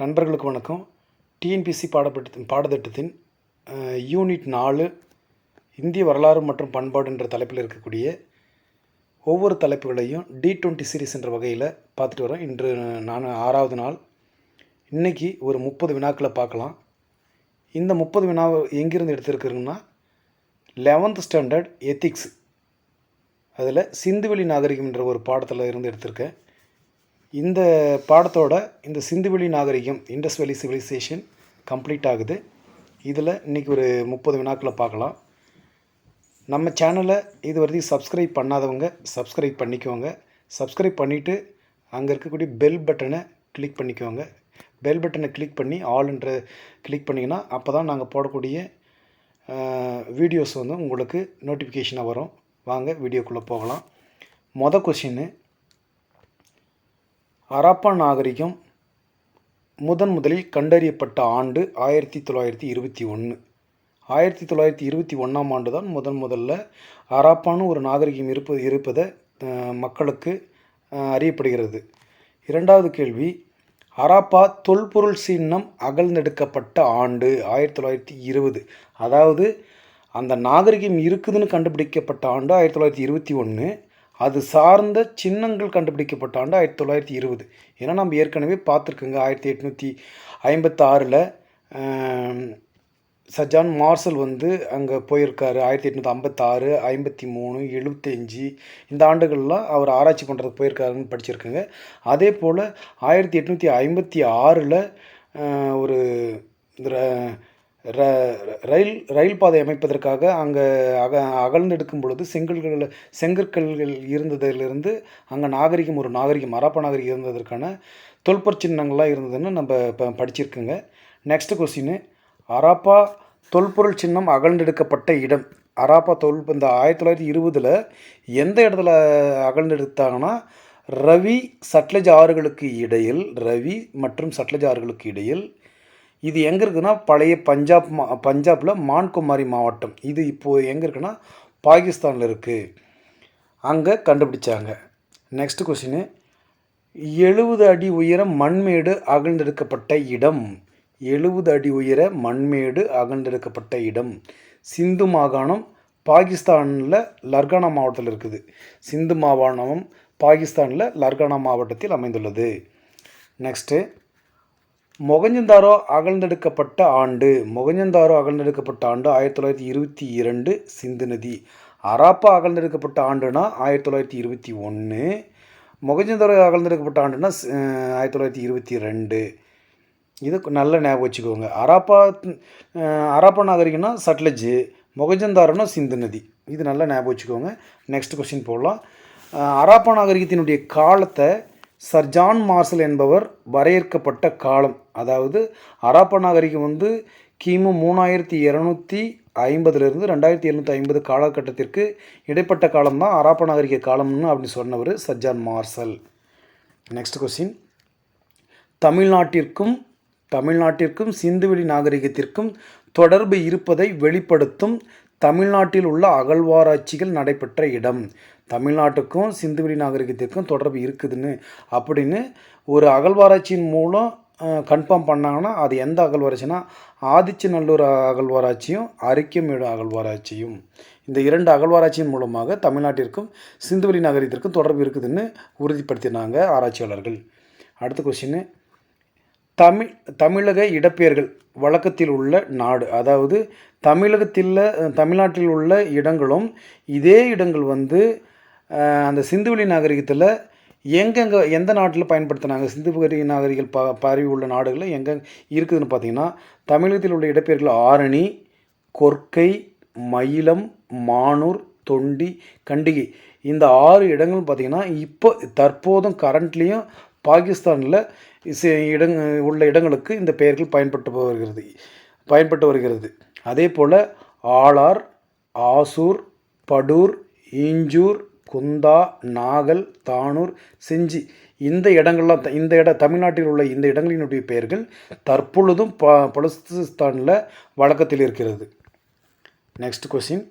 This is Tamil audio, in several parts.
நண்பர்களுக்கு வணக்கம். டிஎன்பிசி பாடப்பட்ட பாடத்திட்டத்தின் யூனிட் நாலு இந்திய வரலாறு மற்றும் பண்பாடு என்ற தலைப்பில் இருக்கக்கூடிய ஒவ்வொரு தலைப்புகளையும் டி டுவெண்ட்டி சீரிஸ் என்ற வகையில் பார்த்துட்டு வரோம். இன்று நான் ஆறாவது நாள். இன்னைக்கு ஒரு முப்பது வினாக்களை பார்க்கலாம். இந்த முப்பது வினா எங்கிருந்து எடுத்திருக்கிறோங்கன்னா லெவன்த் ஸ்டாண்டர்ட் எத்திக்ஸ் அதில் சிந்துவெளி நாகரிகம் என்ற ஒரு பாடத்தில் இருந்து எடுத்திருக்கேன். இந்த பாடத்தோட இந்த சிந்துவெளி நாகரிகம் இண்டஸ் வேலி சிவிலைசேஷன் கம்ப்ளீட் ஆகுது. இதில் இன்றைக்கி ஒரு முப்பது வினாக்களை பார்க்கலாம். நம்ம சேனலை இது வரைக்கும் சப்ஸ்கிரைப் பண்ணாதவங்க சப்ஸ்கிரைப் பண்ணிக்கோங்க. சப்ஸ்கிரைப் பண்ணிவிட்டு அங்கே இருக்கக்கூடிய பெல் பட்டனை கிளிக் பண்ணிக்கோங்க. பெல் பட்டனை கிளிக் பண்ணி ஆல்ன்ற கிளிக் பண்ணிங்கன்னா அப்போ தான் நாங்கள் போடக்கூடிய வீடியோஸ் வந்து உங்களுக்கு நோட்டிஃபிகேஷனாக வரும். வாங்க வீடியோக்குள்ளே போகலாம். மொதல் கொஷின்னு ஹராப்பா நாகரிகம் முதன் முதலில் கண்டறியப்பட்ட ஆண்டு ஆயிரத்தி தொள்ளாயிரத்தி இருபத்தி ஒன்று. ஆயிரத்தி தொள்ளாயிரத்தி இருபத்தி ஒன்றாம் ஆண்டு தான் முதன் முதல்ல ஹராப்பான்னு ஒரு நாகரிகம் இருப்பது இருப்பதை மக்களுக்கு அறியப்படுகிறது. இரண்டாவது கேள்வி ஹராப்பா தொல்பொருள் சின்னம் அகழ்ந்தெடுக்கப்பட்ட ஆண்டு ஆயிரத்தி தொள்ளாயிரத்தி இருபது. அதாவது அந்த நாகரிகம் இருக்குதுன்னு கண்டுபிடிக்கப்பட்ட ஆண்டு ஆயிரத்தி தொள்ளாயிரத்தி இருபத்தி ஒன்று. அது சார்ந்த சின்னங்கள் கண்டுபிடிக்கப்பட்ட ஆண்டு ஆயிரத்தி தொள்ளாயிரத்தி இருபது. ஏன்னா நம்ம ஏற்கனவே பார்த்துருக்கோங்க ஆயிரத்தி எட்நூற்றி ஐம்பத்தாறில் சஜான் மார்சல் வந்து அங்கே போயிருக்காரு. ஆயிரத்தி எட்நூற்றி ஐம்பத்தாறு ஐம்பத்தி மூணு எழுபத்தஞ்சி இந்த ஆண்டுகள்லாம் அவர் ஆராய்ச்சி பண்ணுறது போயிருக்காருன்னு படிச்சிருக்கேங்க. அதே போல் ஆயிரத்தி எட்நூற்றி ஐம்பத்தி ஆறில் ஒரு ர- ரயில் ரயில் பாதை அமைப்பதற்காக அங்கே அக அகழ்ந்தெடுக்கும் பொழுது செங்கல்கள் செங்கற்கல்கள் இருந்ததிலிருந்து அங்கே நாகரிகம் ஒரு நாகரிகம் அரப்ப நாகரிகம் இருந்ததற்கான தொல்பொற் சின்னங்கள்லாம் இருந்ததுன்னு நம்ம இப்போ படிச்சிருக்கோங்க. நெக்ஸ்ட் கொஸ்டின் அராப்பா தொல்பொருள் சின்னம் அகழ்ந்தெடுக்கப்பட்ட இடம். அராப்பா தொல் இந்த ஆயிரத்தி தொள்ளாயிரத்தி இருபதில் எந்த இடத்துல அகழ்ந்தெடுத்தாங்கன்னா ரவி சட்லஜ் ஆறுகளுக்கு இடையில் ரவி மற்றும் சட்லஜ் ஆறுகளுக்கு இடையில் இது எங்கே இருக்குன்னா பழைய பஞ்சாப் மா பஞ்சாபில் மான்குமாரி மாவட்டம். இது இப்போது எங்கே இருக்குன்னா பாகிஸ்தானில் இருக்குது அங்கே கண்டுபிடிச்சாங்க. நெக்ஸ்ட் கொஷினு எழுபது அடி உயர மண்மேடு அகழ்ந்தெடுக்கப்பட்ட இடம். எழுபது அடி உயர மண்மேடு அகழ்ந்தெடுக்கப்பட்ட இடம். சிந்து மாகாணம் பாகிஸ்தானில் லர்கானா மாவட்டத்தில் இருக்குது. சிந்து மாகாணம் பாகிஸ்தானில் லர்கானா மாவட்டத்தில் அமைந்துள்ளது. நெக்ஸ்ட்டு மொகஞ்சந்தாரோ அகழ்ந்தெடுக்கப்பட்ட ஆண்டு. மொகஞ்சந்தாரோ அகழ்ந்தெடுக்கப்பட்ட ஆண்டு ஆயிரத்தி தொள்ளாயிரத்தி இருபத்தி இரண்டு சிந்து நதி. அராப்பா அகழ்ந்தெடுக்கப்பட்ட ஆண்டுனா ஆயிரத்தி தொள்ளாயிரத்தி இருபத்தி ஒன்று மொகஞ்சந்தாரோ அகழ்ந்தெடுக்கப்பட்ட ஆண்டுனா ஆயிரத்தி தொள்ளாயிரத்தி இருபத்தி ரெண்டு இது நல்ல ஞாபகம் வச்சுக்கோங்க. அராப்பா அராப்பா நாகரிகம்னா சட்லஜ் மொகஜந்தாரோனா சிந்து நதி. இது நல்லா ஞாபகம் வச்சுக்கோங்க. நெக்ஸ்ட் கொஸ்டின் போடலாம். அராப்பா நாகரிகத்தினுடைய காலத்தை சர் ஜான் மார்சல் என்பவர் வரையறுக்கப்பட்ட காலம். அதாவது அராப்பா நாகரிகம் வந்து கிமு மூணாயிரத்தி இரநூத்தி ஐம்பதுலேருந்து ரெண்டாயிரத்தி எழுநூற்றி ஐம்பது காலகட்டத்திற்கு இடைப்பட்ட காலம் தான் அராப்பா நாகரிக காலம்னு அப்படின்னு சொன்னவர் sir John Marshall. Next question தமிழ்நாட்டிற்கும் தமிழ்நாட்டிற்கும் சிந்துவெளி நாகரிகத்திற்கும் தொடர்பு இருப்பதை வெளிப்படுத்தும் தமிழ்நாட்டில் உள்ள அகழ்வாராய்ச்சிகள் நடைபெற்ற இடம். தமிழ்நாட்டுக்கும் சிந்துவெளி நாகரிகத்திற்கும் தொடர்பு இருக்குதுன்னு அப்படின்னு ஒரு அகழ்வாராய்ச்சியின் மூலம் கன்ஃபார்ம் பண்ணாங்கன்னா அது எந்த அகழ்வாராய்ச்சினா ஆதிச்சநல்லூர் அகழ்வாராய்ச்சியும் அரிக்கமேடு அகழ்வாராய்ச்சியும். இந்த இரண்டு அகழ்வாராய்ச்சியின் மூலமாக தமிழ்நாட்டிற்கும் சிந்துவெளி நகரத்திற்கும் தொடர்பு இருக்குதுன்னு உறுதிப்படுத்தினாங்க ஆராய்ச்சியாளர்கள். அடுத்த கொஸ்டின் தமிழ் தமிழக இடப்பெயர்கள் வழக்கத்தில் உள்ள நாடு அதாவது தமிழகத்தில் தமிழ்நாட்டில் உள்ள இடங்களும் இதே இடங்கள் வந்து அந்த சிந்துவெளி நாகரிகத்தில் எங்கெங்கே எந்த நாட்டில் பயன்படுத்தினாங்க? பகுதி நாகரிகள் ப பரவி உள்ள நாடுகளில் எங்கே இருக்குதுன்னு பார்த்தீங்கன்னா தமிழகத்தில் உள்ள இடப்பெயர்கள் ஆரணி கொர்க்கை மயிலம் மானூர் தொண்டி கண்டிகை. இந்த ஆறு இடங்களும் பார்த்திங்கன்னா இப்போ தற்போதும் கரண்ட்லேயும் பாகிஸ்தானில் இடங் உள்ள இடங்களுக்கு இந்த பெயர்கள் பயன்பட்டு வருகிறது பயன்பட்டு வருகிறது. அதே போல் ஆளார் ஆசூர் படூர் இஞ்சூர் குந்தா நாகல் தானூர் செஞ்சி. இந்த இடங்கள்லாம் த- இந்த இட தமிழ்நாட்டில் உள்ள இந்த இடங்களினுடைய பெயர்கள் தற்பொழுதும் ப பலுஸ்திஸ்தானில் வழக்கத்தில் இருக்கிறது. நெக்ஸ்ட் கொஸ்டின்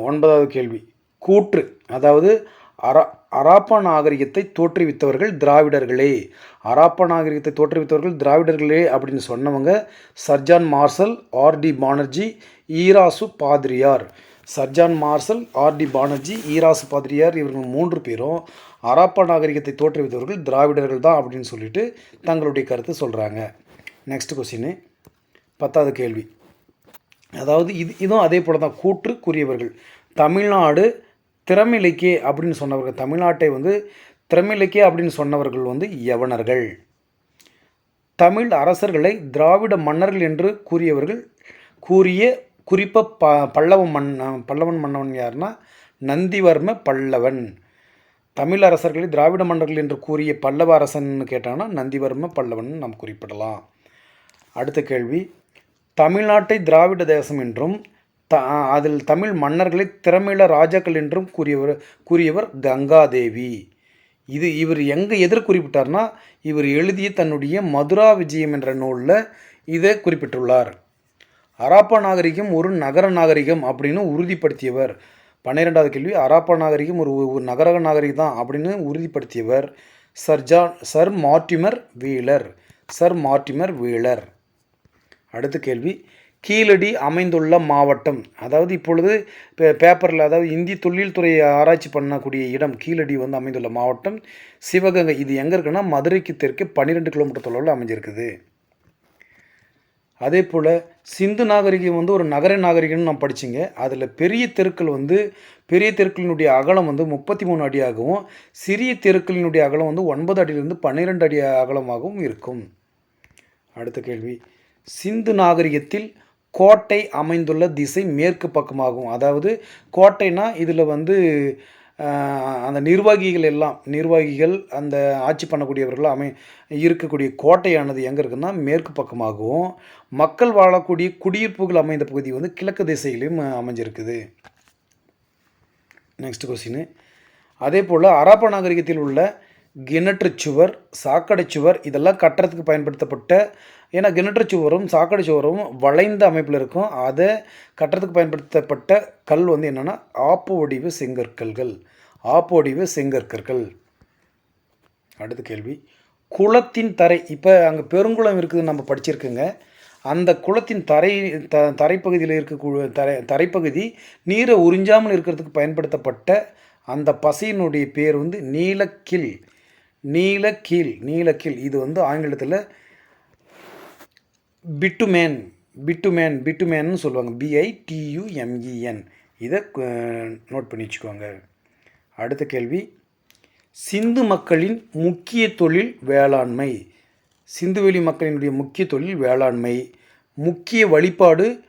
ஒன்பதாவது கேள்வி. கூற்று அதாவது அரா அராப்பா நாகரிகத்தை தோற்றுவித்தவர்கள் திராவிடர்களே. அராப்பா நாகரிகத்தை தோற்றுவித்தவர்கள் திராவிடர்களே அப்படின்னு சொன்னவங்க sir John Marshall R D Banerji Heras பாதிரியார். Sir John Marshall R D Banerji Heras பாதிரியார் இவர்கள் மூன்று பேரும் அராப்பா நாகரிகத்தை தோற்றுவித்தவர்கள் திராவிடர்கள் தான் அப்படின்னு சொல்லிட்டு தங்களுடைய கருத்து சொல்கிறாங்க நெக்ஸ்ட் கொஸ்டின் பத்தாவது கேள்வி. அதாவது இது இதுவும் அதே போல தான் கூற்று கூறியவர்கள் தமிழ்நாடு திறமிலக்கே அப்படின்னு சொன்னவர்கள் தமிழ்நாட்டை வந்து திறமிலக்கே அப்படின்னு சொன்னவர்கள் வந்து யவனர்கள். தமிழ் அரசர்களை திராவிட மன்னர்கள் என்று கூறியவர்கள் கூறிய குறிப்பாக ப பல்லவ மன் பல்லவன் மன்னவன் யாருன்னா நந்திவர்ம பல்லவன். தமிழ் அரசர்களை திராவிட மன்னர்கள் என்று கூறிய பல்லவ அரசன்னு கேட்டாங்கன்னா நந்திவர்ம பல்லவன் நாம் குறிப்பிடலாம். அடுத்த கேள்வி. தமிழ்நாட்டை திராவிட தேசம் என்றும் த அதில் தமிழ் மன்னர்களை திறமையுள்ள ராஜாக்கள் என்றும் கூறியவர் கூறியவர் கங்காதேவி. இது இவர் எங்கே எதிர் குறிப்பிட்டார்னா இவர் எழுதிய தன்னுடைய மதுரா விஜயம் என்ற நூலில் இதை குறிப்பிட்டுள்ளார். அராப்பா நாகரிகம் ஒரு நகர நாகரிகம் அப்படின்னு உறுதிப்படுத்தியவர். பன்னிரெண்டாவது கேள்வி அராப்பா நாகரிகம் ஒரு ஒரு நகர நாகரிகம் தான் அப்படின்னு உறுதிப்படுத்தியவர். Sir John sir Mortimer Wheeler sir Mortimer Wheeler. அடுத்த கேள்வி கீழடி அமைந்துள்ள மாவட்டம் அதாவது இப்பொழுது பே பேப்பரில் அதாவது இந்திய தொழில்துறை ஆராய்ச்சி பண்ணக்கூடிய இடம் கீழடி வந்து அமைந்துள்ள மாவட்டம் சிவகங்கை. இது எங்கே இருக்குன்னா மதுரைக்கு தெற்கு பன்னிரெண்டு கிலோமீட்டர் தொலைவில் அமைஞ்சிருக்குது. அதே போல் சிந்து நாகரிகம் வந்து ஒரு நகர நாகரிகம்னு நான் படிச்சிங்க. அதில் பெரிய தெருக்கள் வந்து பெரிய தெருக்களினுடைய அகலம் வந்து முப்பத்தி மூணு அடியாகவும் சிறிய தெருக்களினுடைய அகலம் வந்து ஒன்பது அடியிலிருந்து பன்னிரெண்டு அடி அகலமாகவும் இருக்கும். அடுத்த கேள்வி. சிந்து நாகரிகத்தில் கோட்டை அமைந்துள்ள திசை மேற்கு பக்கமாகும். அதாவது கோட்டைனா இதில் வந்து அந்த நிர்வாகிகள் எல்லாம் நிர்வாகிகள் அந்த ஆட்சி பண்ணக்கூடியவர்கள் அமை இருக்கக்கூடிய கோட்டையானது எங்கே இருக்குன்னா மேற்கு பக்கமாகவும் மக்கள் வாழக்கூடிய குடியிருப்புகள் அமைந்த பகுதி வந்து கிழக்கு திசையிலையும் அமைஞ்சிருக்குது. நெக்ஸ்ட் கொஸ்டின் அதே போல் அராப்பா நாகரிகத்தில் உள்ள கிணற்று சுவர் சாக்கடை சுவர் இதெல்லாம் கட்டுறதுக்கு பயன்படுத்தப்பட்ட ஏன்னா கிணற்று சுவரும் சாக்கடை சுவரும் வளைந்த அமைப்பில் இருக்கும். அதை கட்டுறதுக்கு பயன்படுத்தப்பட்ட கல் வந்து என்னென்னா ஆப்பு வடிவ செங்கற்கல்கள். ஆப்பு வடிவ செங்கற்கற்கள். அடுத்த கேள்வி. குளத்தின் தரை இப்போ அங்கே பெருங்குளம் இருக்குதுன்னு நம்ம படிச்சிருக்கோங்க. அந்த குளத்தின் தரை த தரைப்பகுதியில் இருக்க தரை தரைப்பகுதி நீரை உறிஞ்சாமல் இருக்கிறதுக்கு பயன்படுத்தப்பட்ட அந்த பசையினுடைய பேர் வந்து நீலக்கில். நீலக்கீல் நீலக்கீல். இது வந்து ஆங்கிலத்தில் பிட்டுமேன் பிட்டுமேன் பிட்டுமேன்னு சொல்லுவாங்க. பிஐடியூஎம்இஎன் இதை நோட் பண்ணி வச்சுக்கோங்க. அடுத்த கேள்வி. சிந்து மக்களின் முக்கிய தொழில் வேளாண்மை. சிந்துவெளி மக்களினுடைய முக்கிய தொழில் வேளாண்மை. முக்கிய வழிபாடு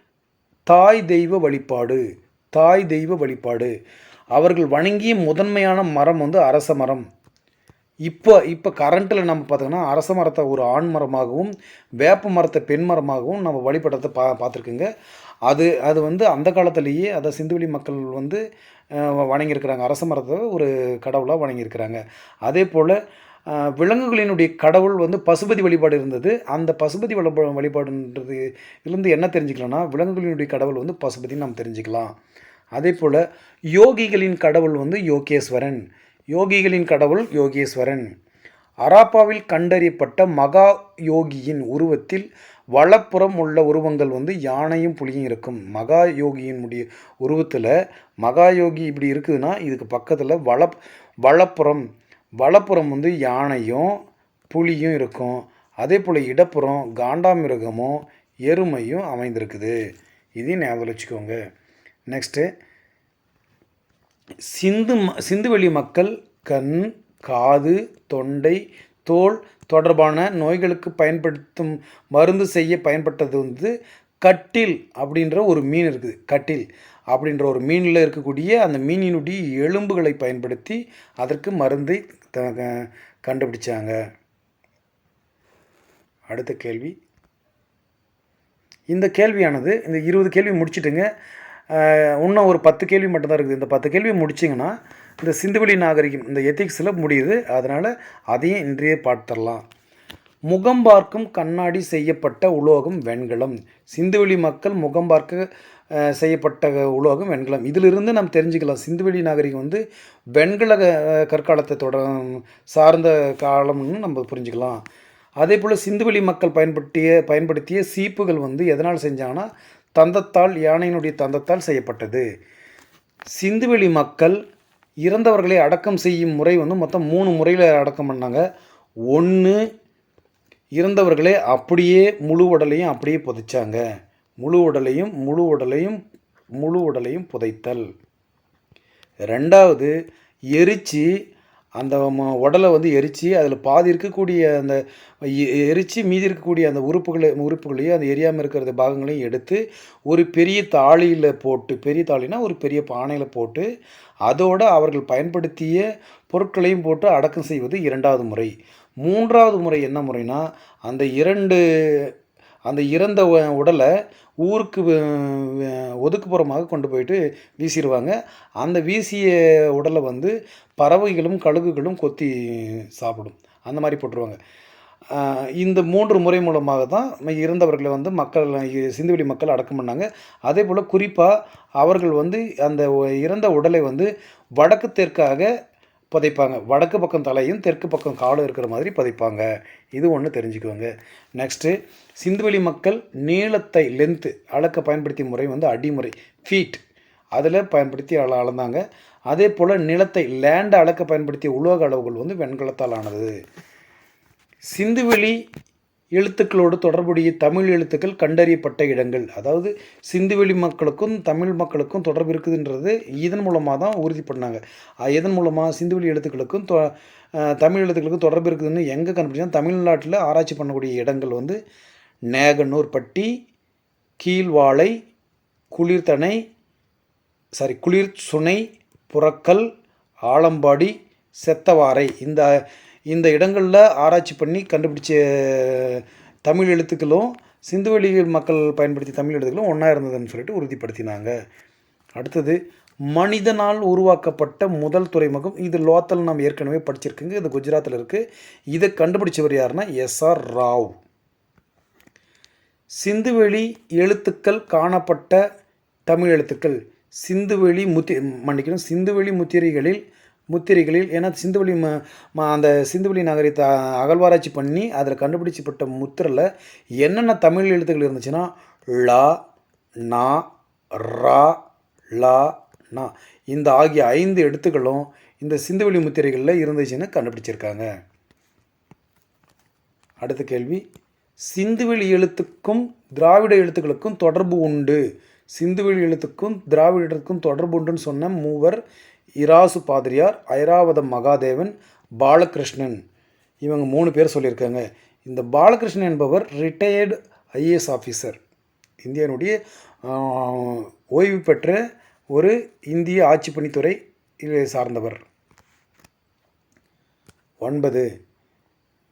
தாய் தெய்வ வழிபாடு. தாய் தெய்வ வழிபாடு. அவர்கள் வணங்கிய முதன்மையான மரம் வந்து அரச மரம். இப்போ இப்போ கரண்ட்டில் நம்ம பார்த்தோங்கன்னா அரச மரத்தை ஒரு ஆண் மரமாகவும் வேப்ப மரத்தை பெண் மரமாகவும் நம்ம வழிபடுறதை பா பார்த்துருக்குங்க. அது அது வந்து அந்த காலத்துலேயே அதை சிந்துவெளி மக்கள் வந்து வணங்கியிருக்கிறாங்க. அரச மரத்தை ஒரு கடவுளாக வணங்கியிருக்கிறாங்க. அதே போல் விலங்குகளினுடைய கடவுள் வந்து பசுபதி வழிபாடு இருந்தது. அந்த பசுபதி வழிபா வழிபாடுன்றது இருந்து என்ன தெரிஞ்சுக்கலாம்னா விலங்குகளினுடைய கடவுள் வந்து பசுபதின்னு நம்ம தெரிஞ்சுக்கலாம். அதே போல் யோகிகளின் கடவுள் வந்து யோகேஸ்வரன். யோகிகளின் கடவுள் யோகேஸ்வரன். அராப்பாவில் கண்டறியப்பட்ட மகா யோகியின் உருவத்தில் வலப்புறம் உள்ள உருவங்கள் வந்து யானையும் புலியும் இருக்கும். மகா யோகியின் முடிய உருவத்தில் மகா யோகி இப்படி இருக்குதுன்னா இதுக்கு பக்கத்தில் வல வலப்புறம் வலப்புறம் வந்து யானையும் புலியும் இருக்கும். அதே போல் இடப்புறம் காண்டாமிருகமும் எருமையும் அமைந்திருக்குது. இதையும் ஞாபகம் வச்சுக்கோங்க. நெக்ஸ்ட்டு சிந்து ம- சிந்துவெளி மக்கள் கண் காது தொண்டை தோல் தொடர்பான நோய்களுக்கு பயன்படுத்தும் மருந்து செய்ய பயன்பட்டது வந்து கட்டில் அப்படின்ற ஒரு மீன் இருக்குது. கட்டில் அப்படின்ற ஒரு மீனில் இருக்கக்கூடிய அந்த மீனினுடைய எலும்புகளை பயன்படுத்தி அதற்கு மருந்தை த- கண்டுபிடிச்சாங்க. அடுத்த கேள்வி. இந்த கேள்வியானது இந்த இருபது கேள்வி முடிச்சுட்டுங்க. இன்னும் ஒரு பத்து கேள்வி மட்டும்தான் இருக்குது. இந்த பத்து கேள்வி முடிச்சிங்கன்னா இந்த சிந்துவெளி நாகரிகம் இந்த எத்திக்ஸில் முடியுது. அதனால் அதையும் இன்றைய பார்த்துடலாம் முகம் பார்க்கும் கண்ணாடி செய்யப்பட்ட உலோகம் வெண்கலம். சிந்துவெளி மக்கள் முகம் பார்க்க செய்யப்பட்ட உலோகம் வெண்கலம். இதிலிருந்து நாம் தெரிஞ்சுக்கலாம் சிந்துவெளி நாகரிகம் வந்து வெண்கல கற்காலத்தை தொட சார்ந்த காலம்னு நம்ம புரிஞ்சுக்கலாம். அதே போல் சிந்துவெளி மக்கள் பயன்படுத்திய பயன்படுத்திய சீப்புகள் வந்து எதனால் செஞ்சாங்கன்னா தந்தத்தால் யானையினுடைய தந்தத்தால் செய்யப்பட்டது. சிந்துவெளி மக்கள் இறந்தவர்களை அடக்கம் செய்யும் முறை வந்து மொத்தம் மூணு முறையில் அடக்கம் பண்ணாங்க. ஒன்று இறந்தவர்களே அப்படியே முழு உடலையும் அப்படியே புதைச்சாங்க. முழு உடலையும் முழு உடலையும் முழு உடலையும் புதைத்தல். ரெண்டாவது எரித்து அந்த ம- உடலை வந்து எரித்து அதில் பாதி இருக்கக்கூடிய அந்த எ- எரித்து மீதி இருக்கக்கூடிய அந்த உறுப்புகளை உறுப்புகளையும் அந்த எரியாமல் இருக்கிற பாகங்களையும் எடுத்து ஒரு பெரிய தாளியில் போட்டு பெரிய தாளினா ஒரு பெரிய பானையில் போட்டு அதோடு அவர்கள் பயன்படுத்திய பொருட்களையும் போட்டு அடக்கம் செய்வது இரண்டாவது முறை. மூன்றாவது முறை என்ன முறைனா அந்த இரண்டு அந்த இறந்த உடலை ஊருக்கு ஒதுக்குப்புறமாக கொண்டு போயிட்டு வீசிடுவாங்க. அந்த வீசிய உடலை வந்து பறவைகளும் கழுகுகளும் கொத்தி சாப்பிடும். அந்த மாதிரி போட்டுருவாங்க. இந்த மூன்று முறை மூலமாக தான் இறந்தவர்களை வந்து மக்கள் இ- சிந்துவெளி மக்கள் அடக்கம் பண்ணாங்க. அதே போல் குறிப்பாக அவர்கள் வந்து அந்த இறந்த உடலை வந்து வடக்கு தெற்காக புதைப்பாங்க. வடக்கு பக்கம் தலையும் தெற்கு பக்கம் காலும் இருக்கிற மாதிரி புதைப்பாங்க. இது ஒன்று தெரிஞ்சுக்குவாங்க நெக்ஸ்ட்டு சிந்துவெளி மக்கள் நீளத்தை லென்த்து அளக்க பயன்படுத்திய முறை வந்து அடிமுறை ஃபீட் அதில் பயன்படுத்தி அள அளந்தாங்க அதே போல் நிலத்தை லேண்டை அளக்க பயன்படுத்திய உலோக அளவுகள் வந்து வெண்கலத்தால் ஆனது. சிந்துவெளி எழுத்துக்களோடு தொடர்புடைய தமிழ் எழுத்துக்கள் கண்டறியப்பட்ட இடங்கள். அதாவது சிந்துவெளி மக்களுக்கும் தமிழ் மக்களுக்கும் தொடர்பு இருக்குதுன்றது இதன் மூலமாக தான் உறுதி பண்ணாங்க. இதன் மூலமாக சிந்துவெளி எழுத்துக்களுக்கும் தொ தமிழ் எழுத்துக்களுக்கும் தொடர்பு இருக்குதுன்னு எங்கே கண்டுபிடிச்சா தமிழ்நாட்டில் ஆராய்ச்சி பண்ணக்கூடிய இடங்கள் வந்து நேகனூர்பட்டி கீழ்வாளை குளிர்தனை சாரி குளிர் சுனை புறக்கல் ஆலம்பாடி செத்தவாரை இந்த இந்த இடங்களில் ஆராய்ச்சி பண்ணி கண்டுபிடிச்ச தமிழ் எழுத்துக்களும் சிந்துவெளி மக்கள் பயன்படுத்திய தமிழ் எழுத்துக்களும் ஒன்றா இருந்ததுன்னு சொல்லிட்டு உறுதிப்படுத்தினாங்க. அடுத்தது மனிதனால் உருவாக்கப்பட்ட முதல் துறைமுகம் இது லோத்தல் நாம் ஏற்கனவே படிச்சிருக்குங்க இது குஜராத்தில் இருக்குது இதை கண்டுபிடிச்சவர் யாருன்னா எஸ்ஆர் ராவ். சிந்துவெளி எழுத்துக்கள் காணப்பட்ட தமிழ் எழுத்துக்கள் சிந்துவெளி முத்தி மன்னிக்கணும் சிந்துவெளி முத்திரைகளில் முத்திரைகளில் ஏன்னா சிந்துவெளி ம அந்த சிந்துவெளி நகரத்தை அகழ்வாராய்ச்சி பண்ணி அதில் கண்டுபிடிச்சப்பட்ட முத்திரையில் என்னென்ன தமிழ் எழுத்துக்கள் இருந்துச்சுன்னா ல நா ரா லா நா. இந்த ஆகிய ஐந்து எழுத்துக்களும் இந்த சிந்துவெளி முத்திரைகளில் இருந்துச்சுன்னு கண்டுபிடிச்சிருக்காங்க. அடுத்த கேள்வி. சிந்துவெளி எழுத்துக்கும் திராவிட எழுத்துக்களுக்கும் தொடர்பு உண்டு. சிந்துவெளி எழுத்துக்கும் திராவிட எழுத்துக்கும் தொடர்பு உண்டுன்னு சொன்ன மூவர் இராசு பாதிரியார் ஐராவதம் மகாதேவன் பாலகிருஷ்ணன். இவங்க மூணு பேர் சொல்லியிருக்காங்க. இந்த பாலகிருஷ்ணன் என்பவர் ரிட்டையர்டு ஐஏஎஸ் ஆஃபீஸர் இந்தியனுடைய ஓய்வு பெற்ற ஒரு இந்திய ஆட்சி பணித்துறை சார்ந்தவர். ஒன்பது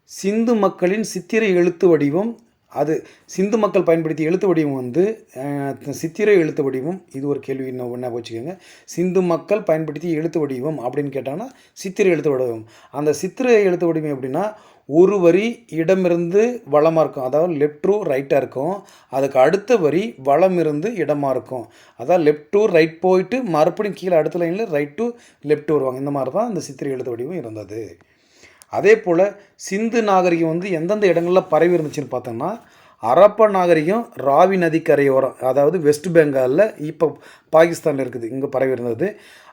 சிந்து மக்களின் சித்திரை எழுத்து வடிவம் அது சிந்து மக்கள் பயன்படுத்திய எழுத்து வடிவம் வந்து சித்திரை எழுத்து வடிவம் இது ஒரு கேள்வி இன்னும் ஒன்றா வச்சுக்கோங்க. சிந்து மக்கள் பயன்படுத்திய எழுத்து வடிவம் அப்படின்னு கேட்டாங்கன்னா சித்திரை எழுத்து வடிவம். அந்த சித்திரை எழுத்து வடிவம் எப்படின்னா ஒரு வரி இடமிருந்து வளமாக இருக்கும். அதாவது லெஃப்ட் டு ரைட்டாக இருக்கும். அதுக்கு அடுத்த வரி வளம் இருந்து இடமாக இருக்கும். அதாவது லெஃப்ட் டு ரைட் போயிட்டு மறுபடியும் கீழே அடுத்த லைனில் ரைட் டு லெஃப்ட் வருவாங்க. இந்த மாதிரி தான் இந்த சித்திரை எழுத்து வடிவம் இருந்தது. அதே போல் சிந்து நாகரிகம் வந்து எந்தெந்த இடங்களில் பரவி இருந்துச்சுன்னு பார்த்தோம்னா அரப்ப நாகரிகம் ராவி நதிக்கரையோரம் அதாவது வெஸ்ட் பெங்காலில் இப்போ பாகிஸ்தானில் இருக்குது இங்கே பரவி இருந்தது.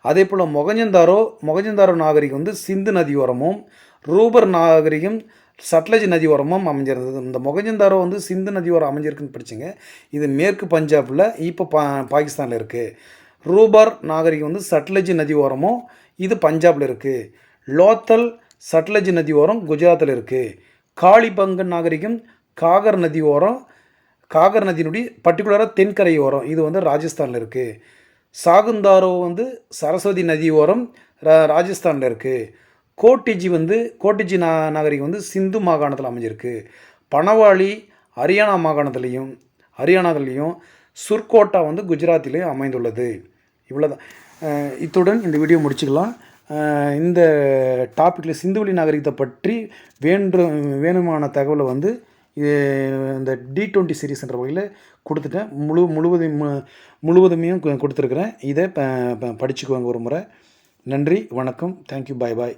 அதே போல் மொகஞ்சந்தாரோ மொகஞ்சந்தாரோ நாகரிகம் வந்து சிந்து நதியோரமும் ரூபர் நாகரிகம் சட்லஜ் நதியோரமும் அமைஞ்சிருந்தது. இந்த மொகஞ்சந்தாரோ வந்து சிந்து நதியோரம் அமைஞ்சிருக்குன்னு படிச்சுங்க. இது மேற்கு பஞ்சாபில் இப்போ பா பாகிஸ்தானில் இருக்குது ரூபர் நாகரிகம் வந்து சட்லஜ் நதி ஓரமும் இது பஞ்சாபில் இருக்குது லோத்தல் சட்லஜ் நதி ஓரம் குஜராத்தில் இருக்குது காளிபங்கன் நாகரிகம் காகர் நதி ஓரம் காகர் நதியினுடைய பர்டிகுலராக தென்கரை ஓரம் இது வந்து ராஜஸ்தானில் இருக்குது சாகுந்தாரோ வந்து சரஸ்வதி நதி ஓரம் ரா- ராஜஸ்தானில் இருக்குது கோட்டிஜி வந்து கோட்டிஜி நா நாகரிகம் வந்து சிந்து மாகாணத்தில் அமைஞ்சிருக்கு. பனவாளி ஹரியானா மாகாணத்துலேயும் ஹரியானாவிலையும் சுர்கோட்டா வந்து குஜராத்திலையும் அமைந்துள்ளது. இவ்வளோதான் இத்துடன் இந்த வீடியோ முடிச்சுக்கலாம். இந்த டாப்பிக்கில் சிந்துவெளி நாகரிகத்தை பற்றி வேண்டு வேணுமான தகவலை வந்து இது இந்த டி டுவெண்ட்டி சீரீஸ்ன்ற வகையில் கொடுத்துட்டேன். முழு முழுவதும் மு- முழுவதுமையும் கொடுத்துருக்குறேன். இதை ப ப- படிச்சுக்குவாங்க ஒரு முறை. நன்றி வணக்கம். தேங்க்யூ பாய் பாய்